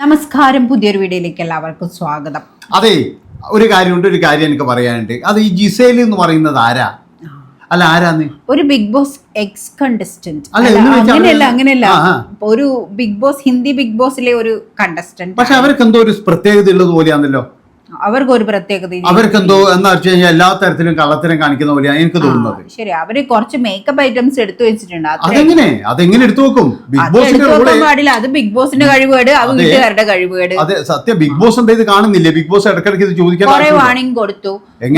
നമസ്കാരം പുതിയൊരു വീഡിയോയിലേക്ക് എല്ലാവർക്കും സ്വാഗതം. അതെ ഒരു കാര്യമുണ്ട് ഒരു കാര്യം എനിക്ക് പറയാനുണ്ട്. അത് ഈ ജിസേൽ എന്ന് പറയുന്നത് ആരാ? അല്ല ആരാന്ന്? ഒരു ബിഗ് ബോസ് എക്സ് കണ്ടസ്റ്റന്റ് അല്ല, എന്ന് അങ്ങനെയല്ല അവർ അങ്ങനെയല്ല ആ, ആ. ഒരു ബിഗ് ബോസ് ഹിന്ദി ബിഗ് ബോസിലെ ഒരു കണ്ടസ്റ്റന്റ് പക്ഷെ അവർക്ക് എന്തോ ഒരു പ്രത്യേകത ഉള്ളത് പോലെയാണല്ലോ. അവർക്ക് ഒരു പ്രത്യേകത അവർക്കെന്തോ അവർക്ക് എന്തോ വെച്ച് കഴിഞ്ഞാൽ എല്ലാ തരത്തിലും കള്ളത്തരം കാണിക്കുന്ന പോലെയാണ് എനിക്ക് തോന്നുന്നത്. ശരി. അവർ കുറച്ച് മേക്കപ്പ് ഐറ്റംസ് എടുത്തു വെച്ചിട്ടുണ്ട്. അതെങ്ങനെ? അതെങ്ങനെ എടുത്തു നോക്കും ബിഗ് ബോസിന്റെ പാടില്ല. അത് ബിഗ് ബോസിന്റെ കഴിവുകേട് അത്. വീട്ടുകാരുടെ കഴിവുകേട്. അതെ സത്യം ബിഗ് ബോസ് എന്താ ഇത് കാണുന്നില്ലേ? ബിഗ് ബോസ് ഇടക്കിടക്ക് ഇത് ചോദിക്കാൻ കുറെ വാണിംഗ് കൊടുത്തു.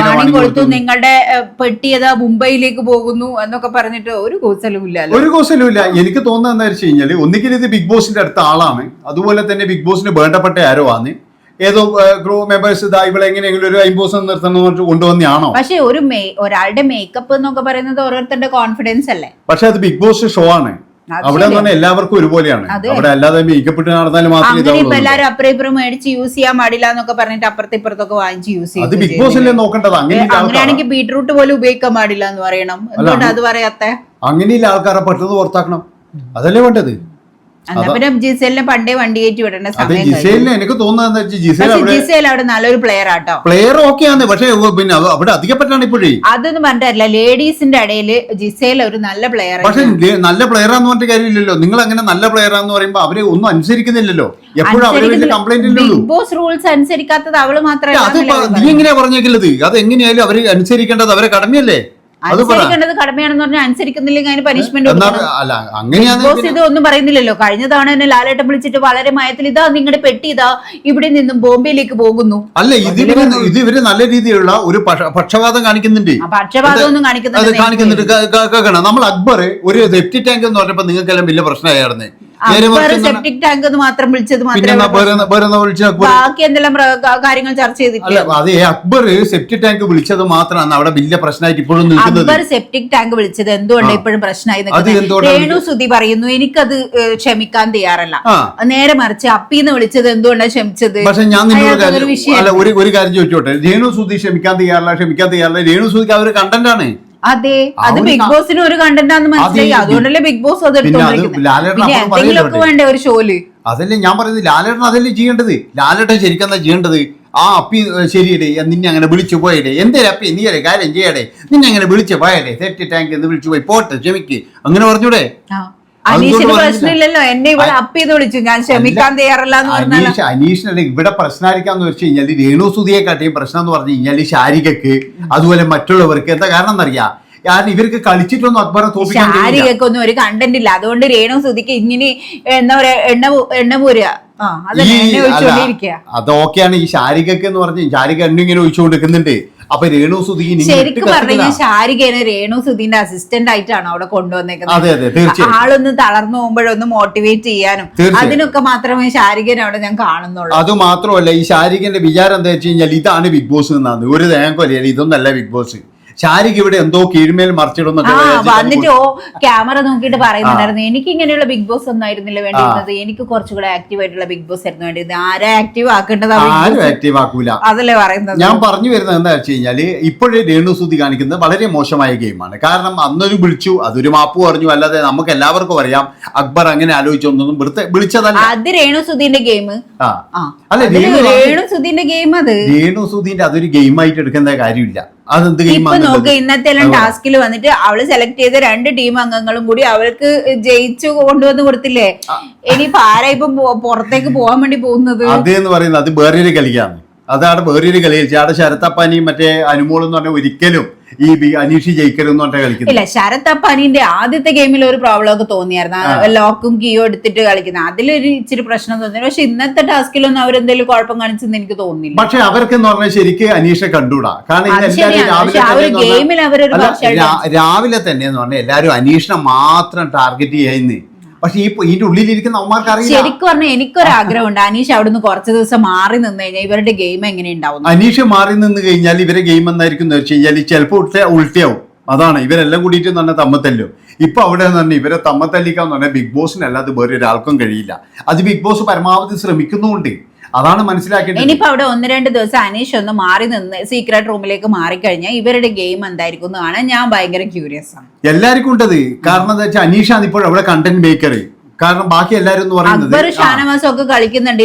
വാണിംഗ് കൊടുത്തു? നിങ്ങളുടെ പെട്ടിയത് മുംബൈയിലേക്ക് പോകുന്നു എന്നൊക്കെ പറഞ്ഞിട്ട് ഒരു കൂസലും ഇല്ല ഒരു കോസലും ഇല്ല. എനിക്ക് തോന്നുന്നത് എന്താ വെച്ച് കഴിഞ്ഞാൽ ഒന്നുകിൽ ഇത് ബിഗ് ബോസിന്റെ അടുത്ത ആളാണ്. അതുപോലെ തന്നെ ബിഗ് ബോസിന് വേണ്ടപ്പെട്ട ആരോ ആണ്. ഏതോ ഗ്രൂപ്പ് മെമ്പേഴ്സ് ഇതാ ഇവിടെ എങ്ങനെയെങ്കിലും ഒരു അയിമ്പോസം നിർത്തണം എന്ന് പറഞ്ഞിട്ട് കൊണ്ടുവന്നയാണോ? പക്ഷെ ഒരു ഒരാളുടെ മേക്കപ്പ് എന്നൊക്കെ പറയുന്നത് ഓരോരുത്തരുടെ കോൺഫിഡൻസ് അല്ലേ? പക്ഷെ അത് ബിഗ് ബോസ് ഷോ ആണ്. അവിടെ എന്ന് പറഞ്ഞാൽ എല്ലാവർക്കും ഒരുപോലെയാണ്. അവിടെ അല്ലാതെ മേക്കപ്പ് ഇട്ട് നടന്നാലും മാത്രമേ എല്ലാവരും അപ്പുറം ഇപ്പുറം മേടിച്ച് യൂസ് ചെയ്യാൻ പാടില്ല എന്നൊക്കെ പറഞ്ഞിട്ട് അപ്പുറത്തെ ഇപ്പുറത്തൊക്കെ വാങ്ങിച്ച് യൂസ് അത് ബിഗ് ബോസിലെ നോക്കേണ്ടത്? ആൾക്കാർ അങ്ങനെയാണെങ്കിൽ ബീട്രൂട്ട് പോലും ഉപയോഗിക്കാൻ പാടില്ല എന്ന് പറയണം. എന്തുകൊണ്ട് അത് പറയാത്ത? അങ്ങനെയുള്ള ആൾക്കാരെ പറ്റുന്നത് പുറത്താക്കണം. അതല്ലേ വേണ്ടത്? പണ്ടേ വണ്ടി കയറ്റി വിടേണ്ട സമയം. ജിസേലിന് എനിക്ക് തോന്നുന്നത് ജിസേൽ അവിടെ നല്ലൊരു പ്ലെയർ ആട്ടോ. പ്ലെയർ ഓക്കെ ആണ് പക്ഷേ പിന്നെ അവിടെ അധികപ്പെട്ടാണ് ഇപ്പോഴേ. അതൊന്നും പറഞ്ഞിട്ടല്ല ലേഡീസിന്റെ ഇടയിൽ ജിസേൽ ഒരു നല്ല പ്ലെയർ പക്ഷെ നല്ല നല്ല പ്ലെയറാന്ന് പറഞ്ഞിട്ട് കാര്യമില്ലല്ലോ. നിങ്ങൾ അങ്ങനെ നല്ല പ്ലെയറാന്ന് പറയുമ്പോ അവർ ഒന്നും അനുസരിക്കുന്നില്ലല്ലോ. എപ്പോഴും അവരെ കംപ്ലൈന്റ് ബിഗ് ബോസ് റൂൾസ് അനുസരിക്കാത്തത് അവൾ അത് നീ എങ്ങനെയാ പറഞ്ഞേക്കുള്ളത് അത് എങ്ങനെയായാലും അവർ അനുസരിക്കേണ്ടത് അവരെ കടമയല്ലേ? അനുസരിക്കേണ്ടത് കടമയാണെന്ന് പറഞ്ഞാൽ അനുസരിക്കുന്നില്ലെങ്കിൽ അതിന് പനിഷ്മെന്റ് ഇത് ഒന്നും പറയുന്നില്ലല്ലോ. കഴിഞ്ഞ തവണ തന്നെ ലാലേട്ടം വിളിച്ചിട്ട് വളരെ മയത്തിൽ ഇതാ നിങ്ങളുടെ പെട്ടി ഇതാ ഇവിടെ നിന്നും ബോംബെയിലേക്ക് പോകുന്നു. അല്ല ഇത് ഇവർ ഇത് ഇവർ നല്ല രീതിയിലുള്ള ഒരു പക്ഷപാതം കാണിക്കുന്നുണ്ട്. പക്ഷപാതം ഒന്നും കാണിക്കുന്നുണ്ട്. ക- ക- നമ്മൾ അക്ബർ ഒരു സെപ്റ്റി ടാങ്ക് എന്ന് പറഞ്ഞപ്പോ നിങ്ങൾക്കെല്ലാം വലിയ പ്രശ്നമായിരുന്നു. സെപ്റ്റിക് ടാങ്ക് മാത്രം വിളിച്ചത് ബാക്കി എന്തെല്ലാം കാര്യങ്ങൾ ചർച്ച ചെയ്തിട്ടില്ല അതെ അക്ബർ സെപ്റ്റിക് ടാങ്ക് വിളിച്ചത് മാത്രമാണ് അവിടെ വലിയ പ്രശ്നമായിട്ട് ഇപ്പോഴും നിൽക്കുന്നത്. അക്ബർ സെപ്റ്റിക് ടാങ്ക് വിളിച്ചത് എന്തുകൊണ്ട് ഇപ്പോഴും പ്രശ്നമായി രേണു സുതി പറയുന്നു എനിക്കത് ക്ഷമിക്കാൻ തയ്യാറല്ല. നേരെ മറിച്ച് അപ്പീന്ന് വിളിച്ചത് എന്തുകൊണ്ടാണ് ക്ഷമിച്ചത്? പക്ഷെ ഞാൻ നിന്നോട് ഒരു ഒരു കാര്യം ചോദിച്ചോട്ടെ. രേണു സുധി ക്ഷമിക്കാൻ തയ്യാറില്ല ക്ഷമിക്കാൻ തയ്യാറില്ല. രേണു സുധിക്ക് അവർ കണ്ടന്റ് ആണ്. അതെ. അത് ബിഗ് ബോസിന് ഒരു കണ്ടന്റ് ആണെന്ന് മനസ്സിലായി. അത്. അതുകൊണ്ടല്ലേ ബിഗ് ബോസ് അത് എന്തെങ്കിലുമൊക്കെ വേണ്ടേ ഒരു ഷോൽ അതല്ലേ ഞാൻ പറയുന്നത്. ലാലേട്ടൻ അതല്ലേ ചെയ്യേണ്ടത്? ലാലേട്ടൻ ശരിക്കും എന്താ ചെയ്യേണ്ടത്? ആ അപ്പി ശരിയടേ. നിന്നെ അങ്ങനെ വിളിച്ചു പോയടേ. എന്തേ അപ്പി നീ ഒരു കാര്യം ചെയ്യടേ. നിന്നെ അങ്ങനെ വിളിച്ചു പോയടേ. തെറ്റി ടാങ്ക് എന്ന് വിളിച്ചു പോയി. പോട്ടെ ക്ഷമിക്ക്. അങ്ങനെ പറഞ്ഞൂടെ. അനീഷിന്. പ്രശ്നമില്ലല്ലോ. എന്നെ ഇവിടെ അപ്പ് ചെയ്ത് വിളിച്ചു. ഞാൻ ക്ഷമിക്കാൻ തയ്യാറല്ല എന്ന് പറഞ്ഞാൽ അനീഷ് അനീഷിനല്ലേ ഇവിടെ പ്രശ്നമായിരിക്കാന്ന് വെച്ച് കഴിഞ്ഞാൽ രേണു സുധിയെ കാട്ടിയും പ്രശ്നം എന്ന് പറഞ്ഞു കഴിഞ്ഞാൽ ശാരികക്ക് അതുപോലെ മറ്റുള്ളവർക്ക് എന്താ കാരണം എന്നറിയാം? കാരണം ഇവർക്ക് കളിച്ചിട്ടൊന്നും അക്ബറെ തോപ്പിക്കാൻ കഴിയില്ല. ഒന്നും ഒരു കണ്ടന്റ് ഇല്ല. അതുകൊണ്ട് രേണു സുധിക്ക് ഇങ്ങനെ എന്താ പറയാ എണ്ണ പോ- എണ്ണ പോരുക. ആ അതന്നെ ഈ- എണ്ണ അല്ല, ഒഴിച്ചുകൊണ്ടിരിക്കുക അതൊക്കെയാണ് ഈ ശാരികക്ക് എന്ന് പറഞ്ഞ് ശാരിക എണ്ണ ഇങ്ങനെ ഒഴിച്ചുകൊണ്ടിരിക്കുന്നുണ്ട്. അപ്പൊ രേണു സുധീൻ ശരിക്കും പറഞ്ഞു കത്തില്ല. രേണു സുധീന്റെ അസിസ്റ്റന്റ് ആയിട്ടാണ് അവിടെ കൊണ്ടുവന്നേക്കുന്നത്. അതെ അതെ തീർച്ചയായും. ആളൊന്ന് തളർന്നു പോകുമ്പോഴൊന്ന് മോട്ടിവേറ്റ് ചെയ്യാനും അതിനൊക്കെ മാത്രമേ ശാരികനെ അവിടെ ഞാൻ കാണുന്നുള്ളൂ. അത് മാത്രമല്ല ഈ ശാരികന്റെ വിചാരം എന്താ വെച്ച് കഴിഞ്ഞാൽ ഇതാണ് ബിഗ് ബോസ് എന്നാണ് ഒരു തേങ്ങൊല്ലയാണ് ഇതൊന്നല്ല ബിഗ് ബോസ്. ശാരിക ഇവിടെ എന്തോ കീഴ്മേൽ മറിച്ചിടുന്നൊക്കെ ആ വന്നിട്ട് ഓ ക്യാമറ നോക്കിയിട്ട് പറയുന്നുണ്ടായിരുന്നു. എനിക്ക് ഇങ്ങനെയുള്ള ബിഗ് ബോസ് ഒന്നും ആയിരുന്നില്ല വേണ്ടിയിരുന്നത്. എനിക്ക് കുറച്ചുകൂടെ ആക്റ്റീവ് ആയിട്ടുള്ള ബിഗ് ബോസ് ആയിരുന്നു വേണ്ടിയിരുന്നത്. ആരെ ആക്റ്റീവ് ആക്കേണ്ടത് ആരും ആക്റ്റീവ് ആക്കൂല. അതല്ലേ പറയുന്നത്. ഞാൻ പറഞ്ഞു വരുന്നത് എന്താ വെച്ച് കഴിഞ്ഞാൽ ഇപ്പോഴേ രേണു സുധി കാണിക്കുന്നത് വളരെ മോശമായ ഗെയിമാണ്. കാരണം അന്നൊരു വിളിച്ചു അതൊരു മാപ്പ് പറഞ്ഞു അല്ലാതെ നമുക്ക് എല്ലാവർക്കും അറിയാം. അക്ബർ അങ്ങനെ ആലോചിച്ചൊന്നും വിളിച്ചതല്ല. അത് രേണു സുധീന്റെ ഗെയിം. അല്ല അതിൽ രേണു രേണു സുധീന്റെ ഗെയിം അത്. രേണു സുധീന്റെ അതൊരു ഗെയിമായിട്ട് എടുക്കേണ്ട കാര്യമില്ല. അതെന്ത് ഇപ്പൊ നോക്ക് ഇന്നത്തെ എല്ലാം ടാസ്കിൽ വന്നിട്ട് അവൾ സെലക്ട് ചെയ്ത രണ്ട് ടീം അംഗങ്ങളും കൂടി അവൾക്ക് ജയിച്ചു കൊണ്ടുവന്ന് കൊടുത്തില്ലേ? ഇനിയിപ്പോ ആരാ ഇപ്പൊ പുറത്തേക്ക് പോകാൻ വേണ്ടി പോകുന്നത്? അത് എന്ന് പറയുന്നത് അത് വേറൊരു കളിയാണ് അതാണ് വേറൊരു കളിയിൽ ചാട ശരത്തപ്പാനിയും മറ്റേ അനുമോളും എന്ന് പറഞ്ഞാൽ ഒരിക്കലും ഈ അനീഷി എന്ന് പറഞ്ഞാൽ കളിക്കുന്നത്. ഇല്ല ശരത് അപ്പാനിന്റെ ആദ്യത്തെ ഗെയിമിൽ ഒരു പ്രോബ്ലം ഒക്കെ തോന്നിയായിരുന്നു. ലോക്കും കീയോ എടുത്തിട്ട് കളിക്കുന്ന അതിലൊരു ഇച്ചിരി പ്രശ്നം തോന്നി പക്ഷെ ഇന്നത്തെ ടാസ്കിലൊന്നും അവരെന്തെങ്കിലും കുഴപ്പം കാണിച്ചെന്ന് എനിക്ക് തോന്നുന്നില്ല. പക്ഷെ അവർക്ക് എന്ന് പറഞ്ഞാൽ ശരിക്ക് അനീഷെ കണ്ടൂടാ കാരണം. രാവിലെ തന്നെ എന്ന് പറഞ്ഞാൽ- ഗെയിമിൽ അവരൊരു അല്ല, പക്ഷേ രാ- രാവിലെ തന്നെ എന്ന് പറഞ്ഞാൽ എല്ലാവരും അനീഷിനെ മാത്രം ടാർഗറ്റ് ചെയ്യുന്നു പക്ഷെ ഈ ഇതിന്റെ ഉള്ളിലിരിക്കുന്ന അവന്മാർക്ക് അറിയില്ല. ശരിക്കും പറഞ്ഞാൽ എനിക്കൊരു ആഗ്രഹമുണ്ട് അനീഷ് അവിടുന്ന് കുറച്ച് ദിവസം മാറി നിന്ന് കഴിഞ്ഞാൽ ഇവരുടെ ഗെയിം എങ്ങനെ ഉണ്ടാവും അനീഷ് മാറി നിന്ന് കഴിഞ്ഞാൽ ഇവരെ ഗെയിം എന്നായിരിക്കും എന്ന് വെച്ച് കഴിഞ്ഞാൽ ചിലപ്പോൾ ഉൾട്ട ഉൾട്ടയാവും. അതാണ് ഇവരെല്ലാം കൂടിയിട്ട് എന്ന് പറഞ്ഞാൽ തമ്മത്തല്ലോ. ഇപ്പൊ അവിടെ എന്ന് പറഞ്ഞാൽ ഇവരെ തമ്മത്തല്ലിക്കാന്ന് പറഞ്ഞാൽ ബിഗ് ബോസിനല്ലാതെ വേറെ ഒരാൾക്കും കഴിയില്ല. അത് ബിഗ് ബോസ് പരമാവധി ശ്രമിക്കുന്നുമുണ്ട്. അതാണ് മനസ്സിലാക്കേണ്ടത്. ഇനിയിപ്പോ അവിടെ ഒന്ന് രണ്ട് ദിവസം അനീഷ് ഒന്ന് മാറി നിന്ന് സീക്രട്ട് റൂമിലേക്ക് മാറിക്കഴിഞ്ഞാൽ ഇവരുടെ ഗെയിം എന്തായിരിക്കും എന്നാണ് ഞാൻ ഭയങ്കര ക്യൂരിയസ് ആണ്. എല്ലാവർക്കും ഉണ്ടത്. കാരണം എന്താ വെച്ചാൽ അനീഷാണ് ഇപ്പോൾ അവിടെ കണ്ടന്റ് മേക്കർ കാരണം ബാക്കി എല്ലാരും എന്ന് പറയുന്നത് ആ, ഒക്കെ കളിക്കുന്നുണ്ട്.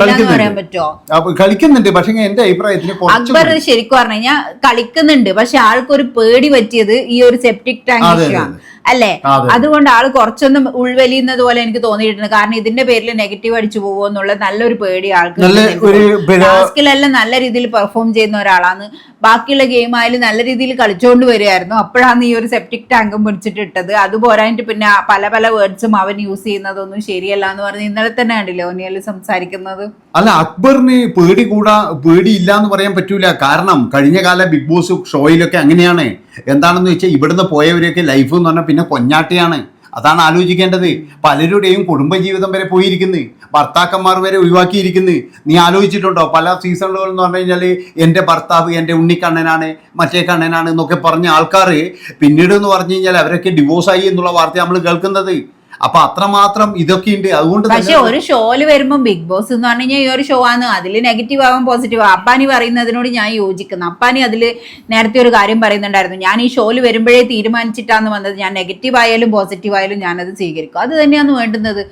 കളിക്കുന്നുണ്ട്. പക്ഷെ എന്റെ അഭിപ്രായത്തിന് കുറച്ച് അക്ബർ ശരിക്കും പറഞ്ഞു കഴിഞ്ഞാൽ കളിക്കുന്നുണ്ട്. പക്ഷെ ആൾക്കൊരു പേടി പറ്റിയത് ഈ ഒരു സെപ്റ്റിക് ടാങ്ക് അല്ലേ? അതുകൊണ്ട് ആൾ കുറച്ചൊന്നും ഉൾവലിയുന്നത് പോലെ എനിക്ക് തോന്നിയിട്ടുണ്ട്. കാരണം ഇതിന്റെ പേരിൽ നെഗറ്റീവ് അടിച്ചു പോകുമോ എന്നുള്ള നല്ലൊരു പേടി ആൾക്ക് ടാസ്കിലെല്ലാം നല്ല രീതിയിൽ പെർഫോം ചെയ്യുന്ന ഒരാളാണ്. ബാക്കിയുള്ള ഗെയിം ആയാലും നല്ല രീതിയിൽ കളിച്ചുകൊണ്ട് വരികയായിരുന്നു അപ്പോഴാണ് ഈ ഒരു സെപ്റ്റിക് ടാങ്കും പിടിച്ചിട്ട് ഇട്ടത്. അത് പോരാഞ്ഞിട്ട് പിന്നെ പല പല വേർഡ്സും അവൻ യൂസ് ചെയ്യുന്നതൊന്നും ശരിയല്ല എന്ന് പറഞ്ഞ് ഇന്നലെ തന്നെ കണ്ടില്ലേ ഒന്നിയൽ സംസാരിക്കുന്നത്? അല്ല അക്ബറിന് പേടി കൂടാ പേടി ഇല്ല എന്ന് പറയാൻ പറ്റൂല. കാരണം കഴിഞ്ഞ കാല ബിഗ് ബോസ് ഷോയിലൊക്കെ അങ്ങനെയാണ്. എന്താണെന്ന് വെച്ചാൽ ഇവിടുന്ന് പോയവരെയൊക്കെ ലൈഫ് എന്ന് പറഞ്ഞാൽ പിന്നെ കൊഞ്ഞാട്ടിയാണ് അതാണ് ആലോചിക്കേണ്ടത്. പലരുടെയും കുടുംബജീവിതം വരെ പോയിരിക്കുന്നു. ഭർത്താക്കന്മാർ വരെ ഒഴിവാക്കിയിരിക്കുന്നു. നീ ആലോചിച്ചിട്ടുണ്ടോ? പല സീസണുകൾ എന്ന് പറഞ്ഞു കഴിഞ്ഞാൽ എന്റെ ഭർത്താവ് എന്റെ ഉണ്ണിക്കണ്ണനാണ് മറ്റേ കണ്ണനാണ് എന്നൊക്കെ പറഞ്ഞ ആൾക്കാർ പിന്നീട് എന്ന് പറഞ്ഞു കഴിഞ്ഞാൽ അവരൊക്കെ ഡിവോഴ്സായി എന്നുള്ള വാർത്ത നമ്മൾ കേൾക്കുന്നത്. അപ്പൊ അത്രമാത്രം ഇതൊക്കെ ഉണ്ട് അതുകൊണ്ട് പക്ഷെ ഒരു ഷോയിൽ വരുമ്പോൾ ബിഗ് ബോസ് എന്ന് പറഞ്ഞു കഴിഞ്ഞാൽ ഈ ഒരു ഷോ ആണ്. അതിൽ നെഗറ്റീവ് ആവാൻ പോസിറ്റീവ് ആവാം. അപ്പാനി പറയുന്നതിനോട് ഞാൻ യോജിക്കുന്നു. അപ്പാനി അതിൽ നേരത്തെ ഒരു കാര്യം പറയുന്നുണ്ടായിരുന്നു. ഞാൻ ഈ ഷോയിൽ വരുമ്പോഴേ തീരുമാനിച്ചിട്ടാണ് വന്നത് ഞാൻ നെഗറ്റീവ് ആയാലും പോസിറ്റീവ് ആയാലും ഞാനത് സ്വീകരിക്കും. അത് തന്നെയാണ് വേണ്ടുന്നത്.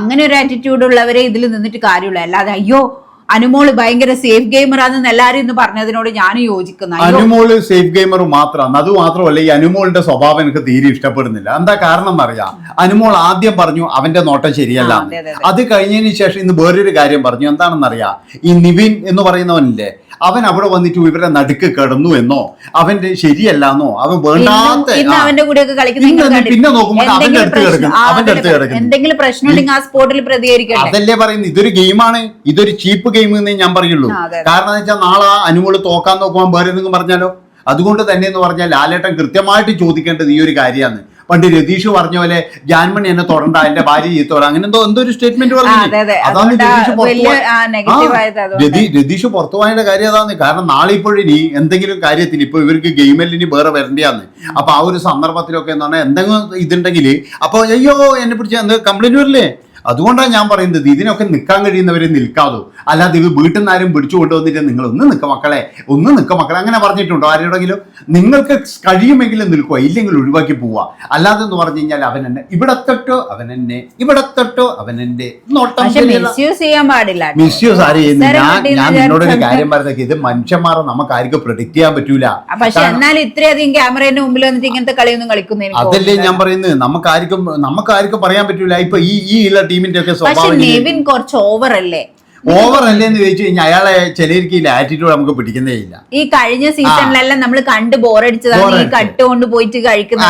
അങ്ങനെ ഒരു ആറ്റിറ്റ്യൂഡ് ഉള്ളവരെ ഇതിൽ നിന്നിട്ട് കാര്യമുള്ളൂ അല്ലാതെ അയ്യോ അനുമോൾ ഭയങ്കര സേഫ് ഗെയിമറാണെന്ന് എല്ലാരും ഇന്ന് പറഞ്ഞതിനോട് ഞാൻ യോജിക്കുന്നു. അനുമോൾ സേഫ് ഗെയിമർ മാത്രമാണ്. അത് മാത്രമല്ല ഈ അനുമോളിന്റെ സ്വഭാവം എനിക്ക് തീരെ ഇഷ്ടപ്പെടുന്നില്ല. എന്താ കാരണം എന്നറിയാം? അനുമോൾ ആദ്യം പറഞ്ഞു അവന്റെ നോട്ടം ശരിയല്ല. അത് കഴിഞ്ഞതിന് ശേഷം ഇന്ന് വേറൊരു കാര്യം പറഞ്ഞു. എന്താണെന്നറിയാം? ഈ നിവിൻ എന്ന് പറയുന്നവനില്ലേ അവൻ അവിടെ വന്നിട്ട് ഇവരുടെ നടുക്ക് കിടന്നു എന്നോ അവന്റെ ശരിയല്ല എന്നോ അവൻ വേണ്ടാത്ത? പിന്നെ നോക്കുമ്പോൾ അവന്റെ അടുത്ത് കിടക്കുന്നു. അവന്റെ അടുത്ത് കിടക്കുന്നു. എന്തെങ്കിലും പ്രശ്നമുണ്ടെങ്കിൽ ആ സ്പോട്ടിൽ പ്രതികരിക്കട്ടെ. അതല്ലേ പറയുന്നത്? ഇതൊരു ഗെയിമാണ്. ഇതൊരു ചീപ്പ് ഗെയിം എന്നേ ഞാൻ പറയുള്ളൂ. ആ. കാരണം വെച്ചാൽ നാളെ അനുമോൾ തോക്കാൻ നോക്കുവാൻ വേറെ എന്തെങ്കിലും പറഞ്ഞാലോ? അതുകൊണ്ട് തന്നെ എന്ന് പറഞ്ഞാൽ ലാലേട്ടൻ കൃത്യമായിട്ട് ചോദിക്കേണ്ടത് ഈ ഒരു കാര്യമാണ്. പണ്ട് രതീഷ് പറഞ്ഞ പോലെ ജാൻമണി എന്നെ തൊടണ്ട എന്റെ ഭാര്യ ചീത്തോള അങ്ങനെ എന്തോ എന്തോ ഒരു സ്റ്റേറ്റ്മെന്റ് പറഞ്ഞു. അതാണ് പുറത്തു രതീഷ് പുറത്തു പോയതിന്റെ കാര്യം അതാണ്. കാരണം നാളെ ഇപ്പോഴും ഇനി എന്തെങ്കിലും കാര്യത്തിന് ഇപ്പൊ ഇവർക്ക് ഗെയിമിൽ ഇനി വേറെ വരണ്ടിയാന്ന്. അപ്പൊ ആ ഒരു സന്ദർഭത്തിലൊക്കെ എന്ന് പറഞ്ഞാൽ എന്തെങ്കിലും ഇതുണ്ടെങ്കിൽ അപ്പൊ അയ്യോ എന്നെ പിടിച്ച് എന്ത് കംപ്ലൈന്റ് വരില്ലേ? അതുകൊണ്ടാണ് ഞാൻ പറയുന്നത് ഇതിനൊക്കെ നിൽക്കാൻ കഴിയുന്നവരെ നിൽക്കാതോ. അല്ലാതെ ഇവ വീട്ടിൽ നിന്ന് ആരും പിടിച്ചു കൊണ്ടുവന്നിട്ട് നിങ്ങൾ ഒന്ന് നിൽക്ക മക്കളെ ഒന്ന് നിൽക്ക മക്കളെ. അങ്ങനെ പറഞ്ഞിട്ടുണ്ടോ? ആരോടെങ്കിലും? നിങ്ങൾക്ക് കഴിയുമെങ്കിലും നിൽക്കുക ഇല്ലെങ്കിൽ ഒഴിവാക്കി പോവുക. അല്ലാതെ എന്ന് പറഞ്ഞു കഴിഞ്ഞാൽ അവൻ എന്നെ ഇവിടെ തൊട്ടോ അവൻ എന്നെ ഇവിടെ തൊട്ടോ അവൻ എന്റെ. മിസ്യൂസ് ആര് ചെയ്യുന്നു? ഞാൻ നിന്നോടൊരു വിചാരിച്ച് കാര്യം പറഞ്ഞേക്ക് ഇത് മനുഷ്യന്മാരെ നമുക്ക് ആർക്കും പ്രൊഡിക്ട് ചെയ്യാൻ പറ്റൂല. പക്ഷെ എന്നാലും ഇത്രയധികം ക്യാമറയുടെ മുമ്പിൽ വന്നിട്ട് ഇങ്ങനത്തെ കളിയൊന്നും കളിക്കുന്ന അതല്ലേ ഞാൻ പറയുന്നത്. നമുക്ക് ആർക്കും നമുക്ക് ആർക്കും പറയാൻ പറ്റൂല. ഇപ്പൊ ഈ ഈ ഉള്ള ടീമിന്റെ ഒക്കെ സ്വഭാവം നെവിൻ കുറച്ച് ഓവർ അല്ലേ? ഓവർ അല്ലേ എന്ന് ചോദിച്ചു കഴിഞ്ഞാൽ അയാളെ ചിലർക്ക് ആറ്റിറ്റ്യൂഡ് നമുക്ക് പിടിക്കുന്നേ ഇല്ല. ഈ കഴിഞ്ഞ സീസണിലെല്ലാം നമ്മൾ കണ്ട് ബോറടിച്ചതാണ് ഈ കട്ട് കൊണ്ട് പോയിട്ട് കഴിക്കുന്ന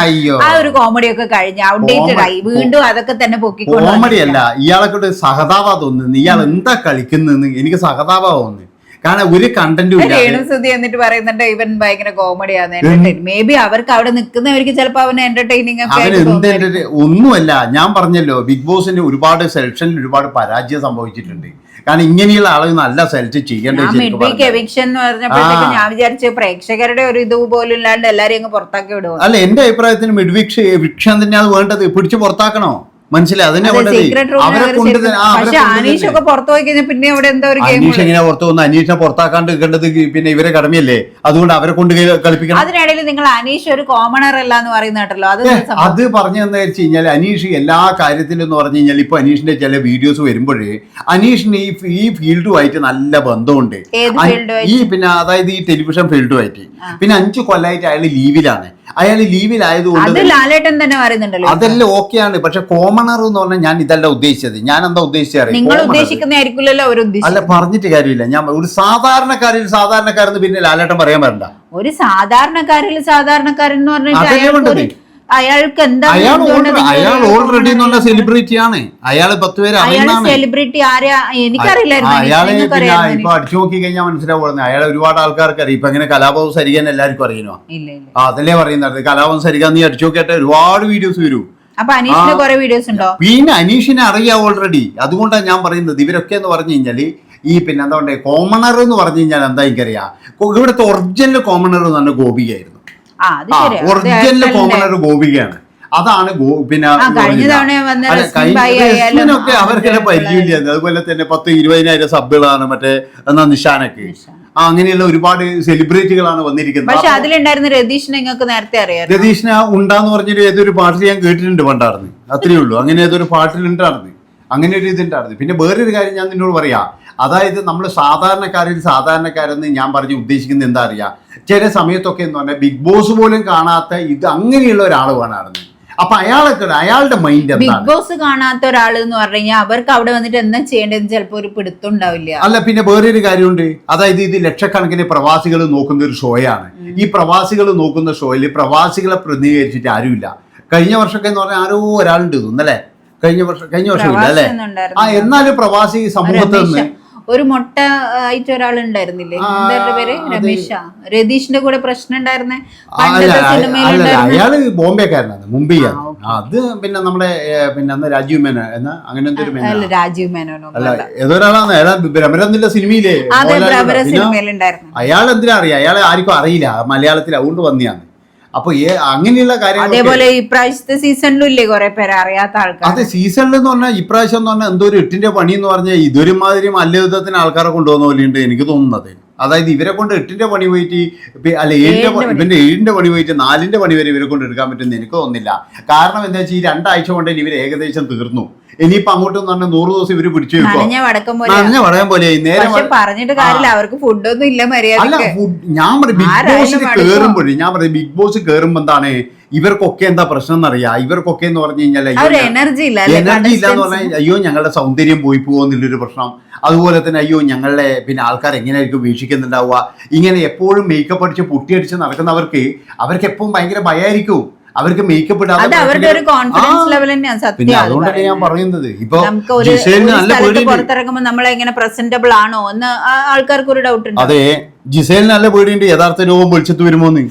ആ ഒരു കോമഡി ഒക്കെ കഴിഞ്ഞ് ഔട്ട്ഡേറ്റഡ് ആയി. വീണ്ടും അതൊക്കെ തന്നെ പൊക്കിക്കൊണ്ട് കോമഡി അല്ല ഇയാളെ കൊണ്ട് സഹതാപാ തോന്നുന്നു. ഇയാൾ എന്താ കളിക്കുന്നെന്ന് എനിക്ക് സഹതാപാ തോന്നുന്നു. കാരണം ഒരു കണ്ടന്റും രേണുസുതി എന്നിട്ട് പറയുന്നുണ്ട് ഇവൻ ഭയങ്കര കോമഡിയാണ് മേ ബി അവർക്ക് അവിടെ നിൽക്കുന്നവർക്ക് ചിലപ്പോ അവന് എന്റർടൈനിങ് ഒന്നുമല്ല ഞാൻ പറഞ്ഞല്ലോ ബിഗ് ബോസിന്റെ ഒരുപാട് സെലക്ഷനിൽ ഒരുപാട് പരാജയം സംഭവിച്ചിട്ടുണ്ട്. കാരണം ഇങ്ങനെയുള്ള ആളുകൾ നല്ല സെലക്ട് ചെയ്യേണ്ടത് ഞാൻ മിഡ് വിചാരിച്ചു പ്രേക്ഷകരുടെ ഒരു ഇത് പോലും ഇല്ലാണ്ട് എല്ലാരെയും പുറത്താക്കി വിടുമോ അല്ല എന്റെ അഭിപ്രായത്തിന് മിഡ്വിക്ഷ വിക്ഷൻ തന്നെയാണ് വേണ്ടത്. പിടിച്ച് പുറത്താക്കണോ? മനസ്സിലായി? അതിനെ അവരെ പുറത്തു പുറത്താക്കാണ്ട് നിൽക്കേണ്ടത് പിന്നെ ഇവരെ കടമയല്ലേ? അതുകൊണ്ട് അവരെ കൊണ്ട് കളിപ്പിക്കണം. അതിനിടയിൽ നിങ്ങൾ അനീഷ് ഒരു കോമണർ അല്ല എന്ന് പറയുന്ന കേട്ടല്ലോ. അത് പറഞ്ഞെന്ന് വെച്ച് കഴിഞ്ഞാൽ അനീഷ് എല്ലാ കാര്യത്തിലും എന്ന് പറഞ്ഞു കഴിഞ്ഞാൽ ഇപ്പൊ അനീഷിന്റെ ചില വീഡിയോസ് വരുമ്പോഴേ അനീഷിന് ഈ ഈ ഫീൽഡുമായിട്ട് നല്ല ബന്ധമുണ്ട്? ഈ പിന്നെ അതായത് ഈ ടെലിവിഷൻ ഫീൽഡുമായിട്ട് പിന്നെ അഞ്ചു കൊല്ലായിട്ട് അയാൾ ലീവിലാണ് അയാൾ അത് ലീവിലായതുകൊണ്ട് ലാലേട്ടൻ തന്നെ പറയുന്നുണ്ടല്ലോ. അതെല്ലാം ഓക്കെയാണ് പക്ഷെ കോമണർ എന്ന് പറഞ്ഞാൽ ഞാൻ ഇതല്ല ഉദ്ദേശിച്ചത്. ഞാൻ എന്താ ഉദ്ദേശിച്ചത് നിങ്ങൾ commoner. ഉദ്ദേശിക്കുന്നതായിരിക്കില്ലല്ലോ അവർ അല്ല പറഞ്ഞിട്ട് കാര്യമില്ല. ഞാൻ ഒരു സാധാരണക്കാരിൽ സാധാരണക്കാരെന്ന് പിന്നെ ലാലേട്ടൻ പറയാൻ വരണ്ട. ഒരു സാധാരണക്കാരിൽ സാധാരണക്കാരൻ എന്ന് പറഞ്ഞിട്ട് അയാൾക്ക് എന്താ അയാൾ ഓൾറെഡി നല്ല അയാൾ എന്നുള്ള സെലിബ്രിറ്റി ആണ്. അയാൾ പത്ത് പേര് അയാൾ സെലിബ്രിറ്റി ആരെയാ എനിക്കറിയില്ലായിരുന്നു. അയാളെ ഇപ്പൊ അടിച്ചു നോക്കി കഴിഞ്ഞാൽ മനസ്സിലാവുന്നത് അയാളെ ഒരുപാട് ആൾക്കാർക്ക് അറിയാം. ഇപ്പൊ എങ്ങനെ കലാഭവൻ സരികാൻ എല്ലാവർക്കും അറിയണോ അതല്ലേ പറയുന്നത്. കലാഭവൻ സരികാൻ നീ അടിച്ചു നോക്കിയിട്ട് ഒരുപാട് വീഡിയോസ് വരും. അപ്പൊ അനീഷിന്. കുറെ വീഡിയോസ് ഉണ്ടോ? പിന്നെ അനീഷിനെ അറിയാം ഓൾറെഡി അതുകൊണ്ടാണ് ഞാൻ പറയുന്നത്. ഇവരൊക്കെ എന്ന് പറഞ്ഞു കഴിഞ്ഞാൽ ഈ പിന്നെ എന്താ പറയുക കോമണർ എന്ന് പറഞ്ഞു കഴിഞ്ഞാൽ എന്താ എനിക്കറിയാം? ഇവിടുത്തെ ഒറിജിനൽ കോമണർ എന്ന് പറഞ്ഞ ഗോപികയായിരുന്നു ഒറിജിനൽ കോമണർ ഗോപികയാണ്. അതാണ് പിന്നെ കഴിഞ്ഞ തവണ മറ്റേ പരിചയമില്ല. അതുപോലെ തന്നെ പത്ത് ഇരുപതിനായിരം സബുകളാണ് മറ്റേ എന്നാ നിഷാനൊക്കെ. ആ അങ്ങനെയുള്ള ഒരുപാട് സെലിബ്രിറ്റികളാണ് വന്നിരിക്കുന്നത്. പക്ഷെ അതിലുണ്ടായിരുന്ന രതീഷിനെ നിങ്ങൾക്ക് നേരത്തെ അറിയാം രതീഷിനെ ഉണ്ടാന്ന് പറഞ്ഞൊരു ഏതൊരു പാട്ടിൽ ഞാൻ കേട്ടിട്ടുണ്ട് പണ്ടാർന്ന്. അത്രേ ഉള്ളൂ. അങ്ങനെ ഏതൊരു പാട്ടിലുണ്ടാർന്ന്. അങ്ങനെ ഒരു ഇതുണ്ടായിരുന്നു പിന്നെ വേറൊരു കാര്യം ഞാൻ നിന്നോട് പറയാം. അതായത് നമ്മൾ സാധാരണക്കാരിൽ സാധാരണക്കാരെന്ന് ഞാൻ പറഞ്ഞ് ഉദ്ദേശിക്കുന്നത് എന്താ അറിയാ? ചില സമയത്തൊക്കെ എന്ന് പറഞ്ഞാൽ ബിഗ് ബോസ് പോലും കാണാത്ത ഇത് അങ്ങനെയുള്ള ഒരാൾ വേണമായിരുന്നു. അപ്പൊ അയാളൊക്കെ അയാളുടെ മൈൻഡ് ബിഗ് ബോസ് കാണാത്ത ഒരാൾ എന്ന് പറഞ്ഞു കഴിഞ്ഞാൽ അവർക്ക് അവിടെ വന്നിട്ട് എന്താ ചെയ്യേണ്ടതെന്ന് ചിലപ്പോ ഒരു പിടുത്തം ഉണ്ടാവില്ല. അല്ല പിന്നെ വേറൊരു കാര്യമുണ്ട്. അതായത് ഇത് ലക്ഷക്കണക്കിന് പ്രവാസികൾ നോക്കുന്ന ഒരു ഷോയാണ് ഈ പ്രവാസികൾ നോക്കുന്ന ഷോയിൽ പ്രവാസികളെ പ്രതിനിധീകരിച്ചിട്ട് ആരുമില്ല. കഴിഞ്ഞ വർഷമൊക്കെ എന്ന് പറഞ്ഞാൽ ആരോ ഒരാളുണ്ട് തോന്നുന്നല്ലേ കഴിഞ്ഞ വർഷം കഴിഞ്ഞ വർഷമില്ല അല്ലേ? ആ എന്നാലും പ്രവാസി സമൂഹത്തിൽ നിന്ന് ഒരു മൊട്ട ആയിട്ട് ഒരാൾ ഉണ്ടായിരുന്നില്ലേ എന്താ പേര്? രമേശ. രതീഷിന്റെ കൂടെ പ്രശ്നം ഉണ്ടായിരുന്നേ അയാൾ ബോംബെക്കാരനാണ് മുംബൈ അത് പിന്നെ നമ്മുടെ പിന്നെ അന്ന് രാജീവ് മേനോ എന്ന അങ്ങനെ എന്തൊരു അല്ല രാജീവ് മേനോ അല്ല ഏതൊരാളാണ് അയാൾ ഭ്രമരന്നുള്ള സിനിമയിലെ അയാൾ എന്തിനാ അറിയാം? അയാളെ ആർക്കും അറിയില്ല. മലയാളത്തിൽ അതുകൊണ്ട് വന്നിയാണ് അപ്പൊ അങ്ങനെയുള്ള കാര്യങ്ങൾ അതേപോലെ ഇപ്രാവശ്യത്തെ സീസണിലും ഇല്ലേ കുറെ പേര് അറിയാത്ത ആൾക്കാർ അതെ സീസണിൽ എന്ന് പറഞ്ഞാൽ ഇപ്രാവശ്യം എന്ന് പറഞ്ഞാൽ എന്തോ ഒരു എട്ടിന്റെ പണി എന്ന് പറഞ്ഞാൽ ഇതൊരു മാതിരി മല്ലയുദ്ധത്തിന് ആൾക്കാരെ കൊണ്ടുപോകുന്ന പോലെയുണ്ട് എനിക്ക് തോന്നുന്നത്. അതായത് ഇവരെ കൊണ്ട് എട്ടിന്റെ പണി പോയിട്ട് അല്ലെ അല്ല ഏഴിന്റെ ഇവന്റെ ഏഴിന്റെ പണി പോയിട്ട് നാലിന്റെ പണി വരെ ഇവരെ കൊണ്ട് എടുക്കാൻ പറ്റുമെന്ന് എനിക്ക് തോന്നുന്നില്ല. കാരണം എന്താ വെച്ചാൽ ഈ രണ്ടാഴ്ച കൊണ്ട് ഇവർ ഏകദേശം തീർന്നു. ഇനിയിപ്പോ അങ്ങോട്ടും തന്നെ നൂറ് ദിവസം ഇവർ പിടിച്ചു നനഞ്ഞ വടക്കം പോലെ നേരെ പറഞ്ഞിട്ട് കാര്യമില്ല അവർക്ക് ഫുഡൊന്നും ഇല്ല അല്ല ഫുഡ് ഞാൻ പറയും ബിഗ് ബോസ് ബോസിൽ മടുക്കും. ഞാൻ പറയും ബിഗ് ബോസ് കേറുമ്പോ എന്താണ് ഇവർക്കൊക്കെ എന്താ പ്രശ്നം എന്നറിയാം? ഇവർക്കൊക്കെ എന്ന് പറഞ്ഞു കഴിഞ്ഞാൽ എനർജി ഇല്ല അല്ലേ? എനർജി ഇല്ല എന്ന് പറഞ്ഞാൽ അയ്യോ ഞങ്ങളുടെ സൗന്ദര്യം പോയി പോകുന്നില്ലൊരു പ്രശ്നം. അതുപോലെ തന്നെ അയ്യോ ഞങ്ങളുടെ പിന്നെ ആൾക്കാർ എങ്ങനെയായിരിക്കും വീക്ഷിക്കുന്നുണ്ടാവുക? ഇങ്ങനെ എപ്പോഴും മേക്കപ്പ് അടിച്ച് പൊട്ടിയടിച്ച് നടക്കുന്നവർക്ക് അവർക്ക് എപ്പോഴും ഭയങ്കര ഭയമായിരിക്കും അവർക്ക് മേക്കപ്പ് ഇടാതെ അവരുടെ ഒരു കോൺഫിഡൻസ് ലെവൽ തന്നെയാണ് സത്യം അത് അതുകൊണ്ടല്ലേ ഞാൻ പറയുന്നത്. ഇപ്പൊ പുറത്തിറങ്ങുമ്പോൾ നമ്മളെ എങ്ങനെ പ്രസന്റബിൾ ആണോ എന്ന് ആൾക്കാർക്ക് ഒരു ഡൗട്ട് ഉണ്ട്. അതെ. ജിസേലിന് നല്ല പേടിയുണ്ട്. യഥാർത്ഥ രൂപം വെളിച്ചത്ത് വരുമോന്ന്.